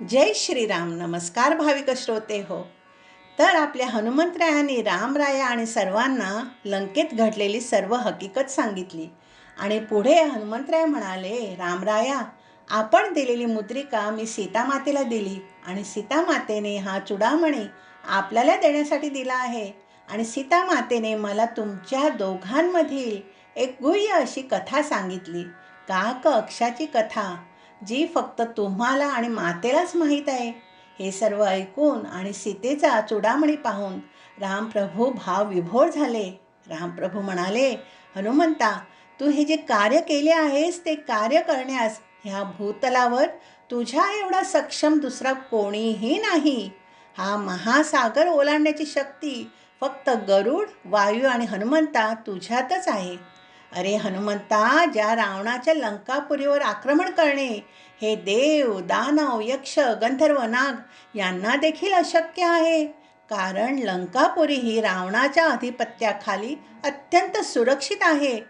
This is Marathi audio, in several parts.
जय श्रीराम नमस्कार भाविक श्रोते हो. तर आपल्या हनुमंतरायांनी रामराया आणि सर्वांना लंकेत घडलेली सर्व हकीकत सांगितली आणि पुढे हनुमंतराय म्हणाले रामराया आपण दिलेली मुद्रिका मी सीतामातेला दिली आणि सीतामातेने हा चुडामणी आपल्याला देण्यासाठी दिला आहे आणि सीतामातेने मला तुमच्या दोघांमधील एक गुह्य अशी कथा सांगितली. काक अक्षाची कथा जी फक्त तुम्हाला आणि मातेलाच माहीत आहे. हे सर्व ऐकून आणि सीतेचा चुडामणी पाहून रामप्रभू भाव विभोर झाले. रामप्रभू म्हणाले हनुमंता तू हे जे कार्य केले आहेस ते कार्य करण्यास ह्या भूतलावर तुझ्या एवढा सक्षम दुसरा कोणीही नाही. हा महासागर ओलांडण्याची शक्ती फक्त गरुड वायू आणि हनुमंता तुझ्यातच आहे. अरे हनुमंता ज्या रावणाच्या लंकापुरीवर आक्रमण करणे हे देव दानव यक्ष गंधर्व नाग यांना देखील अशक्य आहे. कारण लंकापुरी ही रावणाच्या अधिपत्याखाली अत्यंत सुरक्षित आहे.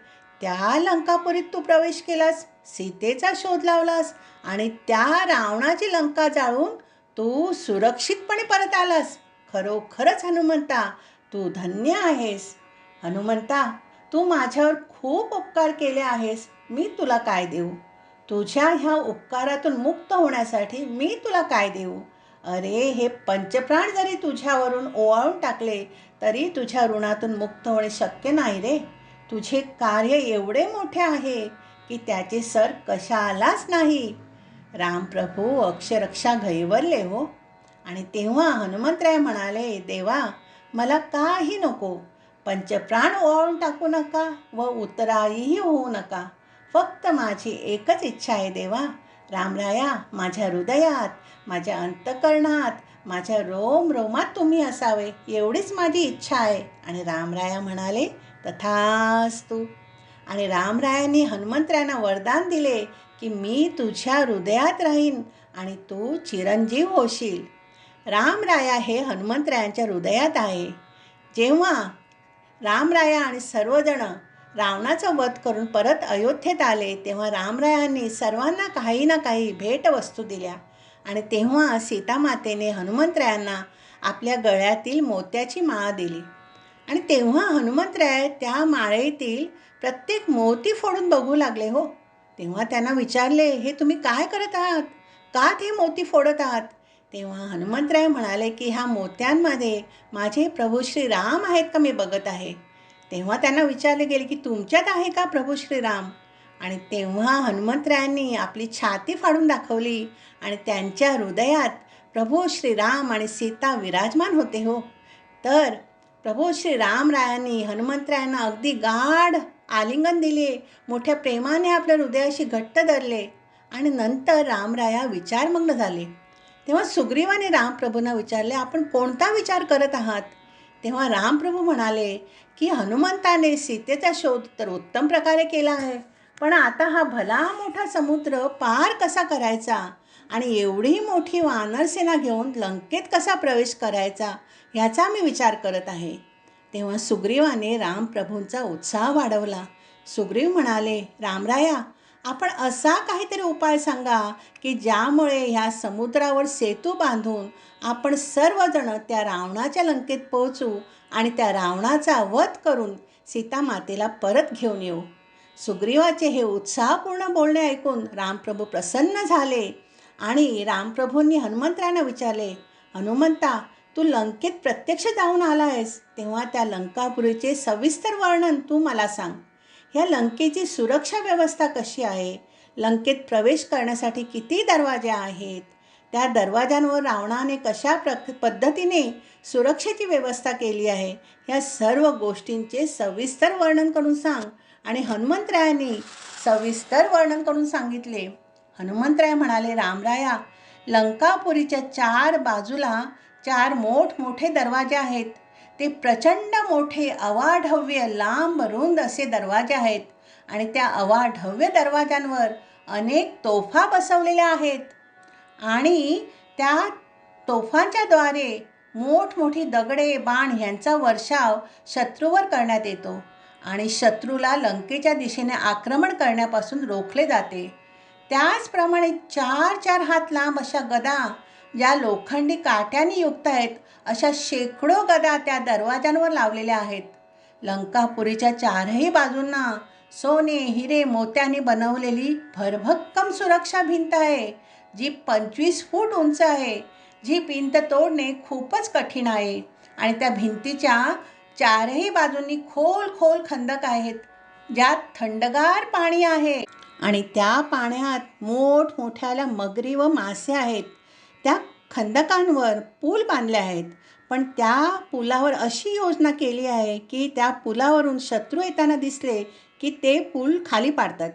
त्या लंकापुरीत तू प्रवेश केलास सीतेचा शोध लावलास आणि त्या रावणाची लंका जाळून तू सुरक्षितपणे परत आलास. खरोखरच हनुमंता तू धन्य आहेस. हनुमंता तू माझ्यावर खूप उपकार केले आहेस. मी तुला काय देऊ? तुझ्या ह्या उपकारातून मुक्त होण्यासाठी मी तुला काय देऊ? अरे हे पंचप्राण जरी तुझ्यावरून ओवाळून टाकले तरी तुझ्या ऋणातून मुक्त होणे शक्य नाही रे. तुझे कार्य एवढे मोठे आहे की त्याचे सर कशालाच नाही. रामप्रभू अक्षरक्षा घैवरले हो. आणि तेव्हा हनुमंतराय म्हणाले देवा मला काही नको. पंचप्राण ओवाळून टाकू नका व उतराईही होऊ नका. फक्त माझी एकच इच्छा आहे देवा. रामराया माझ्या हृदयात माझ्या अंतकरणात माझ्या रोम रोमात तुम्ही असावे. एवढीच माझी इच्छा आहे. आणि रामराया म्हणाले तथास्तू. आणि रामरायांनी हनुमंतरायांना वरदान दिले की मी तुझ्या हृदयात राहीन आणि तू चिरंजीव होशील. रामराया हे हनुमंतरायांच्या हृदयात आहे. जेव्हा रामराया आणि सर्वजण रावणाचा वध करून परत अयोध्येत आले तेव्हा रामरायांनी सर्वांना काही ना काही भेटवस्तू दिल्या. आणि तेव्हा सीतामातेने हनुमंतरायांना आपल्या गळ्यातील मोत्याची माळ दिली. आणि तेव्हा हनुमंतराय त्या माळेतील प्रत्येक मोती फोडून बघू लागले हो तेव्हा त्यांना विचारले हे तुम्ही काय करत आहात? का ते मोती फोडत आहात? तेव्हा हनुमंतराय म्हणाले की ह्या मोत्यांमध्ये माझे प्रभू श्री राम आहेत का मी बघत आहे? तेव्हा त्यांना विचारले गेले की तुमच्यात आहे का प्रभू श्रीराम? आणि तेव्हा हनुमंतरायांनी आपली छाती फाडून दाखवली आणि त्यांच्या हृदयात प्रभू श्रीराम आणि सीता विराजमान होते हो. तर प्रभू श्री रामरायांनी हनुमंतरायांना अगदी गाढ आलिंगन दिले मोठ्या प्रेमाने आपल्या हृदयाशी घट्ट धरले आणि नंतर रामराया विचारमग्न झाले. तेव्हा सुग्रीवाने रामप्रभूंना विचारले आपण कोणता विचार करत आहात? तेव्हा रामप्रभू म्हणाले की हनुमंताने सीतेचा शोध तर उत्तम प्रकारे केला आहे पण आता हा भला मोठा समुद्र पार कसा करायचा आणि एवढी मोठी वानरसेना घेऊन लंकेत कसा प्रवेश करायचा ह्याचा मी विचार करत आहे. तेव्हा सुग्रीवाने रामप्रभूंचा उत्साह वाढवला. सुग्रीव म्हणाले रामराया आपण असा काहीतरी उपाय सांगा की ज्यामुळे ह्या समुद्रावर सेतू बांधून आपण सर्वजण त्या रावणाच्या लंकेत पोहोचू आणि त्या रावणाचा वध करून सीता मातेला परत घेऊन येऊ. सुग्रीवाचे हे उत्साहपूर्ण बोलणे ऐकून रामप्रभू प्रसन्न झाले आणि रामप्रभूंनी हनुमंतरांना विचारले हनुमंता तू लंकेत प्रत्यक्ष जाऊन आला आहेस तेव्हा त्या लंकापुरीचे सविस्तर वर्णन तू मला सांग. ह्या लंकेची सुरक्षा व्यवस्था कशी आहे? लंकेत प्रवेश करण्यासाठी किती दरवाजे आहेत? त्या दरवाजांवर रावणाने कशा प्र पद्धतीने सुरक्षेची व्यवस्था केली आहे? ह्या सर्व गोष्टींचे सविस्तर वर्णन करून सांग. आणि हनुमंतरायांनी सविस्तर वर्णन करून सांगितले. हनुमंतराय म्हणाले रामराया लंकापुरीच्या चार बाजूला चार मोठमोठे दरवाजे आहेत. ते प्रचंड मोठे अवाढव्य लांब रुंद असे दरवाजे आहेत. आणि त्या अवाढव्य दरवाजांवर अनेक तोफा बसवलेल्या आहेत. आणि त्या तोफांच्याद्वारे मोठमोठी दगडे बाण ह्यांचा वर्षाव शत्रूवर करण्यात येतो. आणि शत्रूला लंकेच्या दिशेने आक्रमण करण्यापासून रोखले जाते. त्याचप्रमाणे चार चार हात लांब अशा गदा ज्या लोखंडी काट्याने युक्त आहेत अशा शेकडो गदा त्या दरवाजांवर लावलेल्या आहेत. लंकापुरीच्या चारही बाजूंना सोने हिरे मोत्याने बनवलेली भरभक्कम सुरक्षा भिंत आहे जी पंचवीस फूट उंच आहे. जी भिंत तोडणे खूपच कठीण आहे आणि त्या भिंतीच्या चारही बाजूंनी खोल खोल खंदक आहेत ज्यात थंडगार पाणी आहे. आणि त्या पाण्यात मोठमोठ्याला मगरी व मासे आहेत त्या खंदकांवर पूल बांधले आहेत. पण त्या पुलावर अशी योजना केली आहे की त्या पुलावरून शत्रू येताना दिसले की ते पूल खाली पाडतात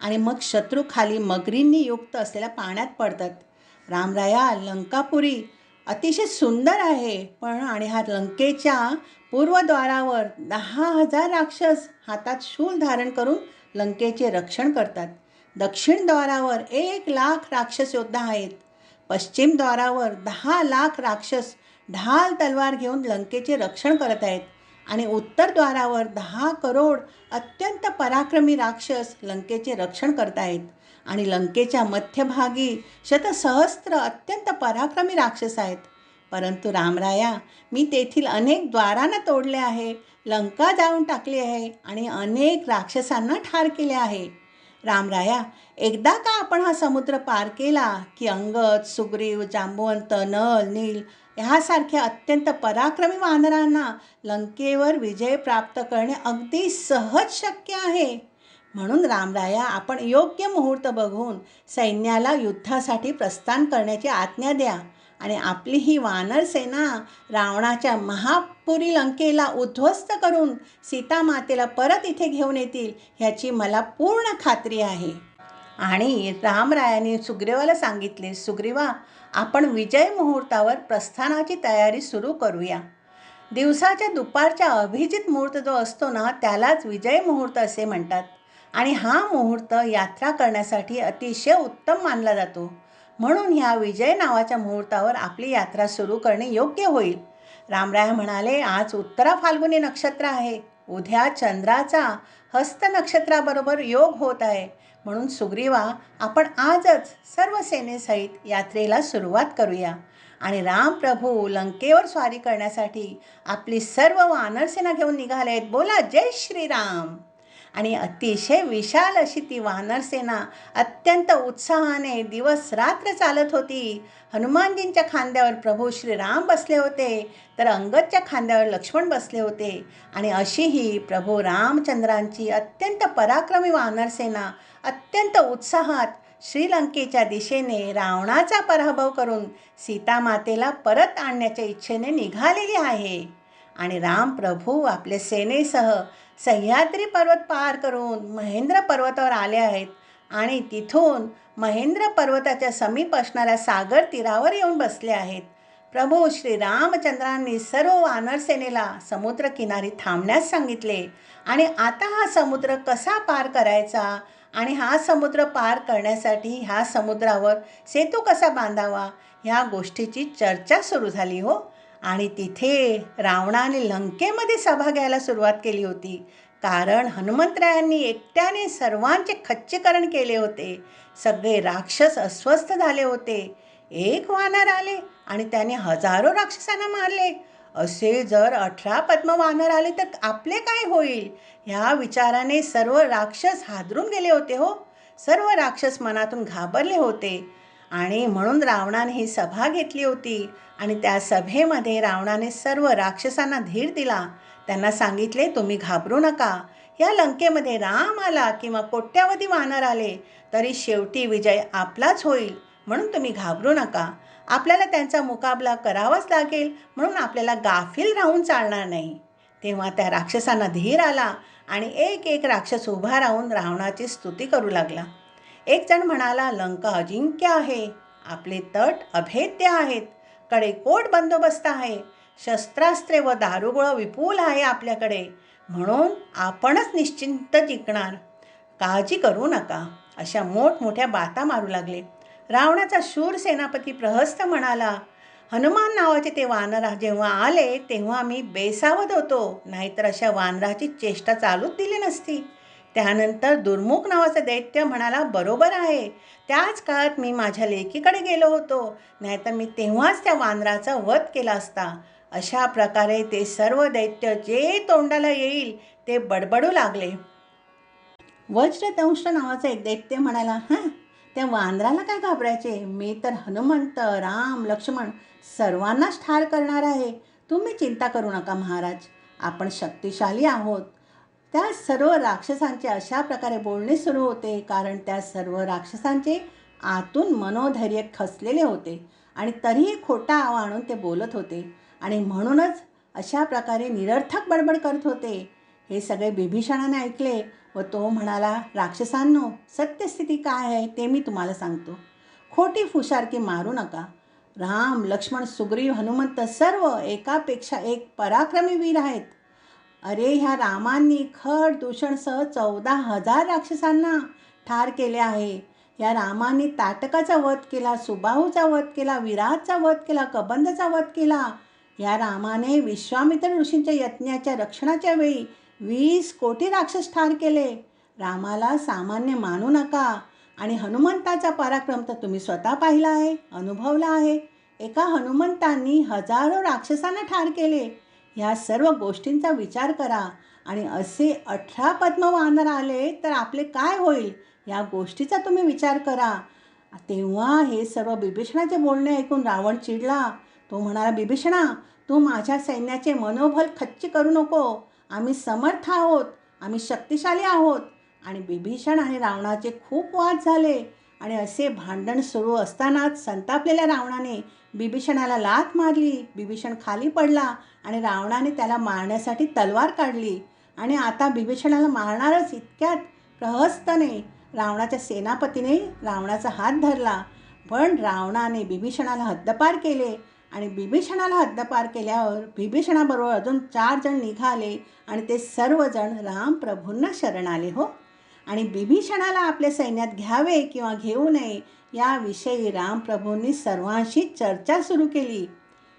आणि मग शत्रू खाली मगरींनी युक्त असलेल्या पाण्यात पडतात. रामराया लंकापुरी अतिशय सुंदर आहे पण आणि हा लंकेच्या पूर्वद्वारावर दहा हजार राक्षस हातात शूल धारण करून लंकेचे रक्षण करतात. दक्षिण द्वारावर एक लाख राक्षस योद्धा आहेत. पश्चिम द्वारावर दहा लाख राक्षस ढाल तलवार घेऊन लंकेचे रक्षण करत आहेत. आणि उत्तर द्वारावर दहा करोड अत्यंत पराक्रमी राक्षस लंकेचे रक्षण करत आहेत. आणि लंकेच्या मध्यभागी शतसहस्त्र अत्यंत पराक्रमी राक्षस आहेत. परंतु रामराया मी तेथील अनेक द्वारांना तोडले आहे लंका जाळून टाकली आहे आणि अनेक राक्षसांना ठार केले आहे. रामराया एकदा का आपण हा समुद्र पार केला की अंगद सुग्रीव जांबवंत नल नील ह्यासारख्या अत्यंत पराक्रमी वानरांना लंकेवर विजय प्राप्त करणे अगदी सहज शक्य आहे? म्हणून रामराया आपण योग्य मुहूर्त बघून सैन्याला युद्धासाठी प्रस्थान करण्याची आज्ञा द्या. आणि आपली ही वानर सेना रावणाच्या महापुरी लंकेला उद्ध्वस्त करून सीतामातेला परत इथे घेऊन येतील ह्याची मला पूर्ण खात्री आहे. आणि रामरायाने सुग्रीवाला सांगितले सुग्रीवा आपण विजय मुहूर्तावर प्रस्थानाची तयारी सुरू करूया. दिवसाच्या दुपारच्या अभिजित मुहूर्त जो असतो ना त्यालाच विजय मुहूर्त असे म्हणतात. आणि हा मुहूर्त यात्रा करण्यासाठी अतिशय उत्तम मानला जातो. म्हणून ह्या विजय नावाच्या मुहूर्तावर आपली यात्रा सुरू करणे योग्य होईल. रामराय म्हणाले आज उत्तरा फाल्गुनी नक्षत्र आहे. उद्या चंद्राचा हस्त नक्षत्राबरोबर योग होत आहे. म्हणून सुग्रीवा आपण आजच सर्व सेनेसहित यात्रेला सुरुवात करूया. आणि रामप्रभू लंकेवर स्वारी करण्यासाठी आपली सर्व वानरसेना घेऊन निघाले आहेत बोला जय श्रीराम. आणि अतिशय विशाल अशी ती वानरसेना अत्यंत उत्साहाने दिवस रात्र चालत होती. हनुमानजींच्या खांद्यावर प्रभू श्रीराम बसले होते तर अंगदच्या खांद्यावर लक्ष्मण बसले होते आणि अशी ही प्रभू रामचंद्रांची अत्यंत पराक्रमी वानरसेना अत्यंत उत्साहात श्रीलंकेच्या दिशेने रावणाचा पराभव करून सीतामातेला परत आणण्याच्या इच्छेने निघालेली आहे. आणि रामप्रभू आपल्या सेनेसह सह्याद्री पर्वत पार करून महेंद्र पर्वतावर आले आहेत आणि तिथून महेंद्र पर्वताच्या समीप असणाऱ्या सागर तीरावर येऊन बसले आहेत. प्रभू श्री रामचंद्रांनी सर्व वानरसेनेला समुद्रकिनारी थांबण्यास सांगितले आणि आता हा समुद्र कसा पार करायचा आणि हा समुद्र पार करण्यासाठी ह्या समुद्रावर सेतू कसा बांधावा ह्या गोष्टीची चर्चा सुरू झाली हो. आणि तिथे रावणाने लंकेमध्ये सभा घ्यायला सुरुवात केली होती. कारण हनुमंतरायांनी एकट्याने सर्वांचे खच्चीकरण केले होते. सगळे राक्षस अस्वस्थ झाले होते. एक वानर आले आणि त्याने हजारो राक्षसांना मारले. असे जर अठरा पद्म वानर आले तर आपले काय होईल? ह्या विचाराने सर्व राक्षस हादरून गेले होते हो. सर्व राक्षस मनातून घाबरले होते. आणि म्हणून रावणाने ही सभा घेतली होती. आणि त्या सभेमध्ये रावणाने सर्व राक्षसांना धीर दिला. त्यांना सांगितले तुम्ही घाबरू नका. या लंकेमध्ये राम आला किंवा कोट्यावधी वानर आले तरी शेवटी विजय आपलाच होईल. म्हणून तुम्ही घाबरू नका. आपल्याला त्यांचा मुकाबला करावाच लागेल. म्हणून आपल्याला गाफील राहून चालणार नाही. तेव्हा त्या राक्षसांना धीर आला आणि एक एक राक्षस उभा राहून रावणाची स्तुती करू लागला. एक जण म्हणाला लंका अजिंक्य आहे. आपले तट अभेद्य आहेत. कडेकोट बंदोबस्त आहे. शस्त्रास्त्रे व दारुगोळं विपुल आहे आपल्याकडे. म्हणून आपणच निश्चिंत जिंकणार. काळजी करू नका. अशा मोठमोठ्या बाता मारू लागले. रावणाचा शूर सेनापती प्रहस्त म्हणाला हनुमान नावाचे ते वानर जेव्हा आले तेव्हा मी बेसावत होतो. नाहीतर अशा वानराची चेष्टा चालूच दिली नसती. त्यानंतर दुर्मुख नावाचा दैत्य म्हणाला बरोबर आहे. त्याच काळात मी माझ्या लेकीकडे गेलो होतो. नाहीतर मी तेव्हाच त्या वानराचा वध केला असता. अशा प्रकारे ते सर्व दैत्य जे तोंडाला येईल ते बडबडू लागले. वज्रदंश नावाचा एक दैत्य म्हणाला हां त्या वानराला काय घाबरायचे? मी तर हनुमंत राम लक्ष्मण सर्वांनाच ठार करणार आहे. तुम्ही चिंता करू नका महाराज. आपण शक्तिशाली आहोत. त्या सर्व राक्षसांचे अशा प्रकारे बोलणे सुरू होते कारण त्या सर्व राक्षसांचे आतून मनोधैर्य खसलेले होते आणि तरीही खोटा आवा आणून ते बोलत होते. आणि म्हणूनच अशा प्रकारे निरर्थक बडबड करत होते. हे सगळे बिभीषणाने ऐकले व तो म्हणाला राक्षसांनो सत्यस्थिती काय आहे ते मी तुम्हाला सांगतो. खोटी फुशारकी मारू नका. राम लक्ष्मण सुग्रीव हनुमंत सर्व एकापेक्षा एक पराक्रमी वीर आहेत. अरे ह्या रामांनी खड दूषणसह चौदा हजार राक्षसांना ठार केले आहे. या रामांनी ताटकाचा वध केला सुबाहूचा वध केला विराटचा वध केला कबंधचा वध केला. या रामाने विश्वामित्र ऋषींच्या यज्ञाच्या रक्षणाच्या वेळी वीस कोटी राक्षस ठार केले. रामाला सामान्य मानू नका. आणि हनुमंताचा पराक्रम तर तुम्ही स्वतः पाहिला आहे अनुभवला आहे. एका हनुमंतांनी हजारो राक्षसांना ठार केले. ह्या सर्व गोष्टींचा विचार करा. आणि असे अठरा पद्मवानर आले तर आपले काय होईल? या गोष्टीचा तुम्ही विचार करा. तेव्हा हे सर्व बिभीषणाचे बोलणे ऐकून रावण चिडला. तो म्हणाला बिभीषणा तू माझ्या सैन्याचे मनोबल खच्ची करू नको. आम्ही समर्थ आहोत. आम्ही शक्तिशाली आहोत. आणि बिभीषण आणि रावणाचे खूप वाद झाले. आणि असे भांडण सुरू असतानाच संतापलेल्या रावणाने बिभीषणाला लात मारली. बिभीषण खाली पडला आणि रावणाने त्याला मारण्यासाठी तलवार काढली. आणि आता बिभीषणाला मारणारच इतक्यात प्रहस्तने रावणाच्या सेनापतीने रावणाचा हात धरला. पण रावणाने बिभीषणाला हद्दपार केले आणि बिभीषणाला हद्दपार केल्यावर बिभीषणाबरोबर अजून चार जण निघाले आणि ते सर्वजण रामप्रभूंना शरण आले हो. आणि बिभीषणाला आपल्या सैन्यात घ्यावे किंवा घेऊ नये याविषयी रामप्रभूंनी सर्वांशी चर्चा सुरू केली.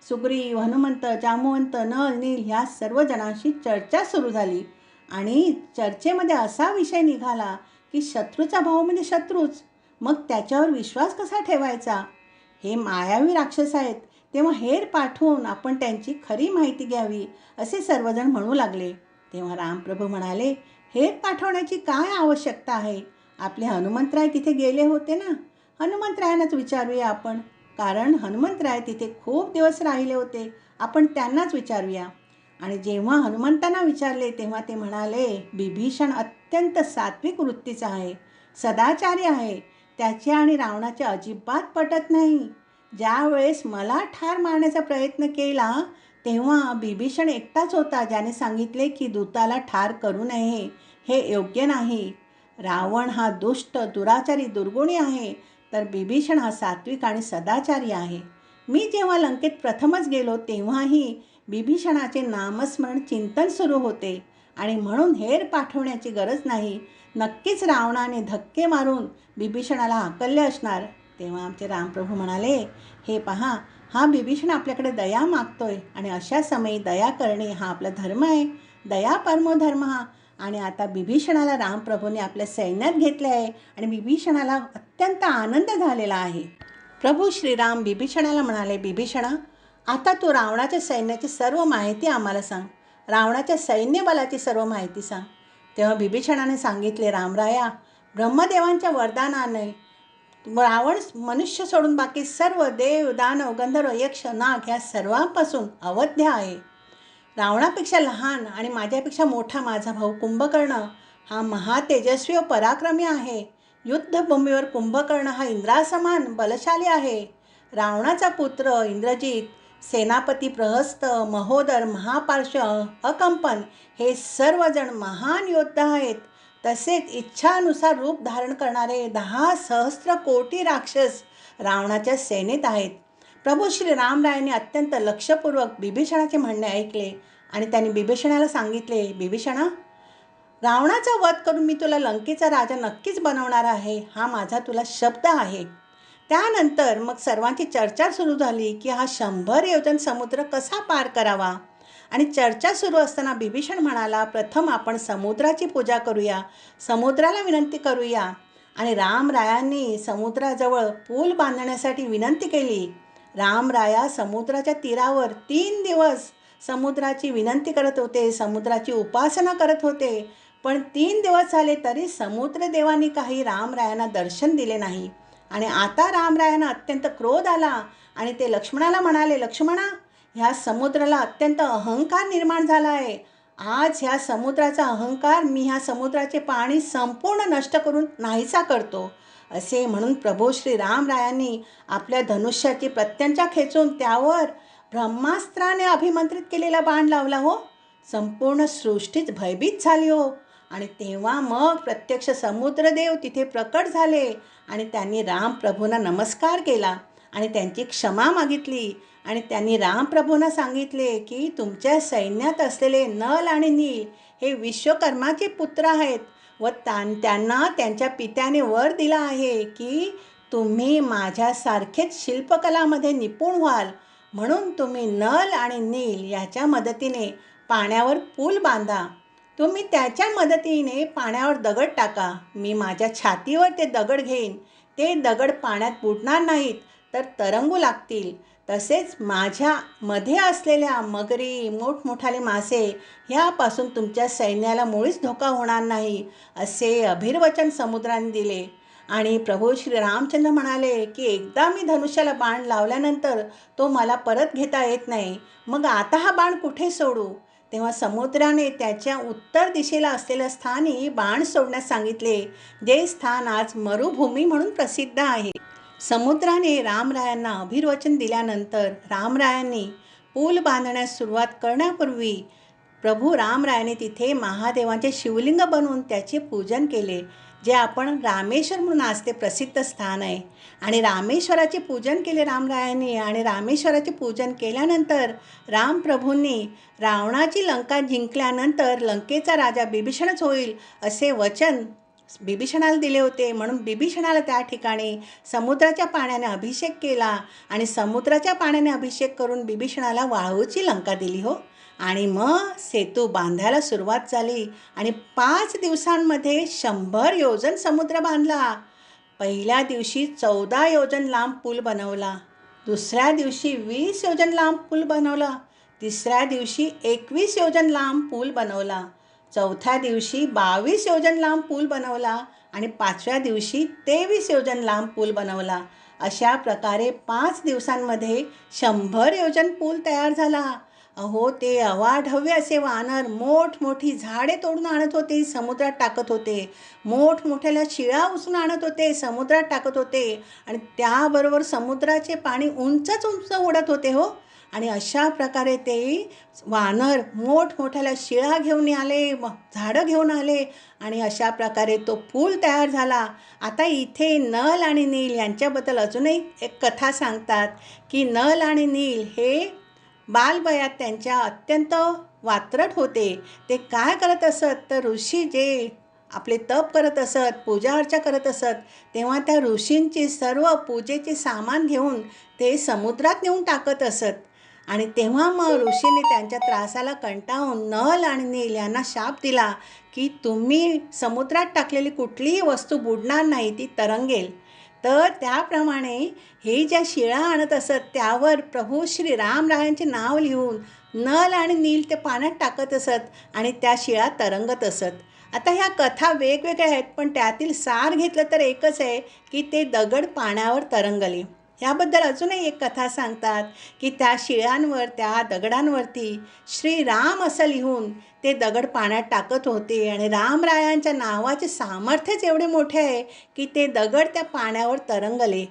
सुग्रीव हनुमंत जामवंत नल नील ह्या सर्व जणांशी चर्चा सुरू झाली. आणि चर्चेमध्ये असा विषय निघाला की शत्रूचा भाऊ म्हणजे शत्रूच. मग त्याच्यावर विश्वास कसा ठेवायचा? हे मायावी राक्षस आहेत. तेव्हा हेर पाठवून आपण त्यांची खरी माहिती घ्यावी असे सर्वजण म्हणू लागले. तेव्हा रामप्रभू म्हणाले हे पाठवण्याची काय आवश्यकता आहे? आपले हनुमंतराय तिथे गेले होते ना? हनुमंतरायांनाच विचारूया आपण. कारण हनुमंतराय तिथे खूप दिवस राहिले होते. आपण त्यांनाच विचारूया. आणि जेव्हा हनुमंतांना विचारले तेव्हा ते म्हणाले बिभीषण अत्यंत सात्विक वृत्तीचा आहे. सदाचारी आहे. त्याचे आणि रावणाचे अजिबात पटत नाही. ज्यावेळेस मला ठार मारण्याचा प्रयत्न केला तेव्हा बिभीषण एकटाच होता ज्याने सांगितले की दूताला ठार करू नये हे योग्य नाही. रावण हा दुष्ट दुराचारी दुर्गुणी आहे तर बिभीषण हा सात्विक आणि सदाचारी आहे. मी जेव्हा लंकेत प्रथमच गेलो तेव्हाही बिभीषणाचे नामस्मरण चिंतन सुरू होते आणि म्हणून हेर पाठवण्याची गरज नाही. नक्कीच रावणाने धक्के मारून बिभीषणाला हाकलले असणार. तेव्हा आमचे रामप्रभू म्हणाले हे पहा हा बिभीषण आपल्याकडे दया मागतोय आणि अशा समयी दया करणे हा आपला धर्म आहे. दया परमो धर्म हा. आणि आता बिभीषणाला रामप्रभूने आपल्या सैन्यात घेतले आहे आणि बिभीषणाला अत्यंत आनंद झालेला आहे. प्रभू श्रीराम बिभीषणाला म्हणाले बिभीषणा आता तू रावणाच्या सैन्याची सर्व माहिती आम्हाला सांग. रावणाच्या सैन्यबलाची सर्व माहिती सांग. तेव्हा बिभीषणाने सांगितले रामराया ब्रह्मदेवांच्या वरदानाने रावण मनुष्य सोडून बाकी सर्व देव दानव गंधर्व यक्ष नाग ह्या सर्वांपासून अवध्य आहे. रावणापेक्षा लहान आणि माझ्यापेक्षा मोठा माझा भाऊ कुंभकर्ण हा महातेजस्वी व पराक्रमी आहे. युद्धभूमीवर कुंभकर्ण हा इंद्रासमान बलशाली आहे. रावणाचा पुत्र इंद्रजित सेनापती प्रहस्त महोदर महापार्श्व अकंपन हे सर्वजण महान योद्धा आहेत. तसेच इच्छानुसार रूप धारण करणारे दहा सहस्त्र कोटी राक्षस रावणाच्या सेनेत आहेत. प्रभू श्री रामरायाने अत्यंत लक्षपूर्वक बिभीषणाचे म्हणणे ऐकले आणि त्यांनी बिभीषणाला सांगितले बिभीषणा रावणाचा वध करून मी तुला लंकेचा राजा नक्कीच बनवणार आहे. हा माझा तुला शब्द आहे. त्यानंतर मग सर्वांची चर्चा सुरू झाली की हा शंभर योजन समुद्र कसा पार करावा? आणि चर्चा सुरू असताना बिभीषण म्हणाला प्रथम आपण समुद्राची पूजा करूया. समुद्राला विनंती करूया. आणि रामरायांनी समुद्राजवळ पूल बांधण्यासाठी विनंती केली. रामराया समुद्राच्या तीरावर तीन दिवस समुद्राची विनंती करत होते समुद्राची उपासना करत होते. पण तीन दिवस झाले तरी समुद्रदेवांनी काही रामरायांना दर्शन दिले नाही. आणि आता रामरायांना अत्यंत क्रोध आला आणि ते लक्ष्मणाला म्हणाले लक्ष्मणा ह्या समुद्राला अत्यंत अहंकार निर्माण झाला आहे. आज ह्या समुद्राचा अहंकार मी ह्या समुद्राचे पाणी संपूर्ण नष्ट करून नाहीसा करतो. असे म्हणून प्रभू श्री रामरायांनी आपल्या धनुष्याची प्रत्यंचा खेचून त्यावर ब्रह्मास्त्राने अभिमंत्रित केलेला बाण लावला हो. संपूर्ण सृष्टीच भयभीत झाली हो. आणि तेव्हा मग प्रत्यक्ष समुद्रदेव तिथे प्रकट झाले आणि त्यांनी रामप्रभूंना नमस्कार केला. आणि त्यांची क्षमा मागितली. आणि त्यांनी रामप्रभूंना सांगितले की तुमच्या सैन्यात असलेले नल आणि नील हे विश्वकर्माचे पुत्र आहेत व त्यां त्यांना त्यांच्या पित्याने वर दिला आहे की तुम्ही माझ्यासारखेच शिल्पकलामध्ये निपुण व्हाल. म्हणून तुम्ही नल आणि नील याच्या मदतीने पाण्यावर पूल बांधा. तुम्ही त्याच्या मदतीने पाण्यावर दगड टाका. मी माझ्या छातीवर ते दगड घेईन. ते दगड पाण्यात बुडणार नाहीत. तर तरंगू लागतील. तसेच माझ्या मध्ये असलेल्या मगरी मोठमोठाले मासे ह्यापासून तुमच्या सैन्याला मुळीच धोका होणार नाही असे अभिर्वचन समुद्राने दिले. आणि प्रभू श्री रामचंद्र म्हणाले की एकदा मी धनुष्याला बाण लावल्यानंतर तो मला परत घेता येत नाही. मग आता हा बाण कुठे सोडू? तेव्हा समुद्राने त्याच्या उत्तर दिशेला असलेल्या स्थानी बाण सोडण्यास सांगितले जे स्थान आज मरुभूमी म्हणून प्रसिद्ध आहे. समुद्राने रामरायांना अभिर्वचन दिल्यानंतर रामरायांनी पूल बांधण्यास सुरुवात करण्यापूर्वी प्रभू रामरायाने तिथे महादेवांचे शिवलिंग बनवून त्याचे पूजन केले जे आपण रामेश्वर म्हणून आज ते प्रसिद्ध स्थान आहे. आणि रामेश्वराचे पूजन केले रामरायांनी आणि रामेश्वराचे पूजन केल्यानंतर रामप्रभूंनी रावणाची लंका जिंकल्यानंतर लंकेचा राजा बिभीषणच होईल असे वचन बिभीषणाला दिले होते. म्हणून बिभीषणाला त्या ठिकाणी समुद्राच्या पाण्याने अभिषेक केला आणि समुद्राच्या पाण्याने अभिषेक करून बिभीषणाला वाळूची लंका दिली हो. आणि मग सेतू बांधायला सुरुवात झाली आणि पाच दिवसांमध्ये शंभर योजन समुद्र बांधला. पहिल्या दिवशी चौदा योजन लांब पूल बनवला. दुसऱ्या दिवशी वीस योजन लांब पूल बनवला. तिसऱ्या दिवशी एकवीस योजन लांब पूल बनवला. चौथ्या दिवशी बावीस योजन लांब पूल बनवला आणि पाचव्या दिवशी तेवीस योजन लांब पूल बनवला. अशा प्रकारे पाच दिवसांमध्ये शंभर योजन पूल तयार झाला. अहो ते अवाढव्य असे वानर मोठमोठी झाडे तोडून आणत होते समुद्रात टाकत होते. मोठमोठ्याला शिळा उचलून आणत होते समुद्रात टाकत होते. आणि त्याबरोबर समुद्राचे पाणी उंचच उंच उडत होते हो. आणि अशा प्रकारे ते वानर मोठमोठ्याला शिळा घेऊन आले झाडं घेऊन आले आणि अशा प्रकारे तो पूल तयार झाला. आता इथे नल आणि नील यांच्याबद्दल अजूनही एक कथा सांगतात की नल आणि नील हे बालवयात त्यांच्या अत्यंत वात्रट होते. ते काय करत असत? तर ऋषी जे आपले तप करत असत पूजा अर्चा करत असत तेव्हा त्या ऋषींची सर्व पूजेचे सामान घेऊन ते समुद्रात नेऊन टाकत असत. आणि तेव्हा मग ऋषीने त्यांच्या त्रासाला कंटाळून नल आणि नील यांना शाप दिला की तुम्ही समुद्रात टाकलेली कुठलीही वस्तू बुडणार नाही ती तरंगेल. तर त्याप्रमाणे हे ज्या शिळा आणत असत त्यावर प्रभू श्री रामरायांचे नाव लिहून नल आणि नील ते पाण्यात टाकत असत आणि त्या शिळा तरंगत असत. आता ह्या कथा वेगवेगळ्या आहेत पण त्यातील सार घेतलं तर एकच आहे की ते दगड पाण्यावर तरंगले. ह्याबद्दल अजूनही एक कथा सांगतात की त्या शिळ्यांवर त्या दगडांवरती श्रीराम असं लिहून ते दगड पाण्यात टाकत होते. आणि रामरायांच्या नावाचे सामर्थ्यच एवढे मोठे आहे की ते दगड त्या पाण्यावर तरंगले.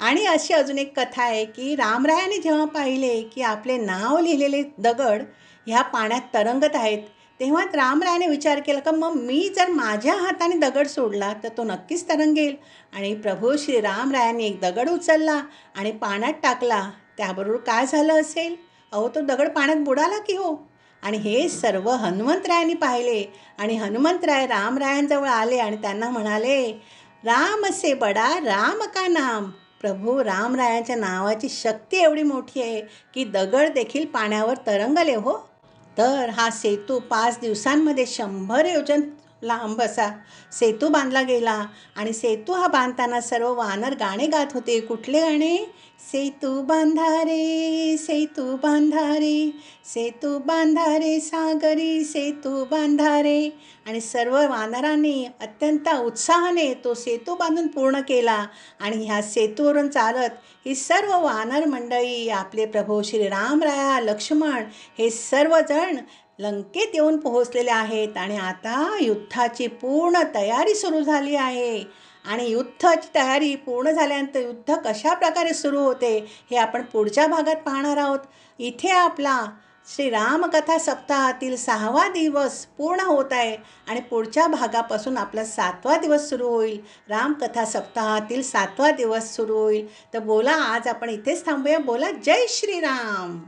आणि अशी अजून एक कथा आहे की रामरायाने जेव्हा पाहिले की आपले नाव लिहिलेले दगड ह्या पाण्यात तरंगत आहेत तेव्हा रामरायाने विचार केला का मग मी जर माझ्या हाताने दगड सोडला तर तो नक्कीच तरंगेल आणि प्रभू श्री रामरायाने एक दगड उचलला आणि पाण्यात टाकला. त्याबरोबर काय झालं असेल? अहो तो दगड पाण्यात बुडाला की हो? आणि हे सर्व हनुमंतरायांनी पाहिले. आणि हनुमंतराय रामरायांजवळ आले आणि त्यांना म्हणाले राम असे बडा राम का नाम? प्रभू रामरायांच्या नावाची शक्ती एवढी मोठी आहे की दगड देखील पाण्यावर तरंगले हो. तर हा सेतू पाच दिवसांमध्ये शंभर योजन लांब असा सेतू बांधला गेला आणि सेतू हा बांधताना सर्व वानर गाणे गात होते. कुठले गाणे? सेतू बांधारे सेतू बांधारे सेतू बांधारे सागरी सेतू बांधारे आणि सर्व वानरांनी अत्यंत उत्साहाने तो सेतू बांधून पूर्ण केला आणि ह्या सेतूवरून चालत ही सर्व वानर मंडळी आपले प्रभू श्रीरामराया लक्ष्मण हे सर्वजण लंकेत येऊन पोहोचलेले आहेत आणि आता युद्धाची पूर्ण तयारी सुरू झाली आहे. आणि युद्धाची तयारी पूर्ण झाल्यानंतर युद्ध कशा प्रकारे सुरू होते हे आपण पुढच्या भागात पाहणार आहोत. इथे आपला श्री रामकथा सप्ताहातील सहावा दिवस पूर्ण होत आहे आणि पुढच्या भागापासून आपला सातवा दिवस सुरू होईल. रामकथा सप्ताहातील सातवा दिवस सुरू होईल. तर बोला आज आपण इथेच थांबूया. बोला जय श्रीराम!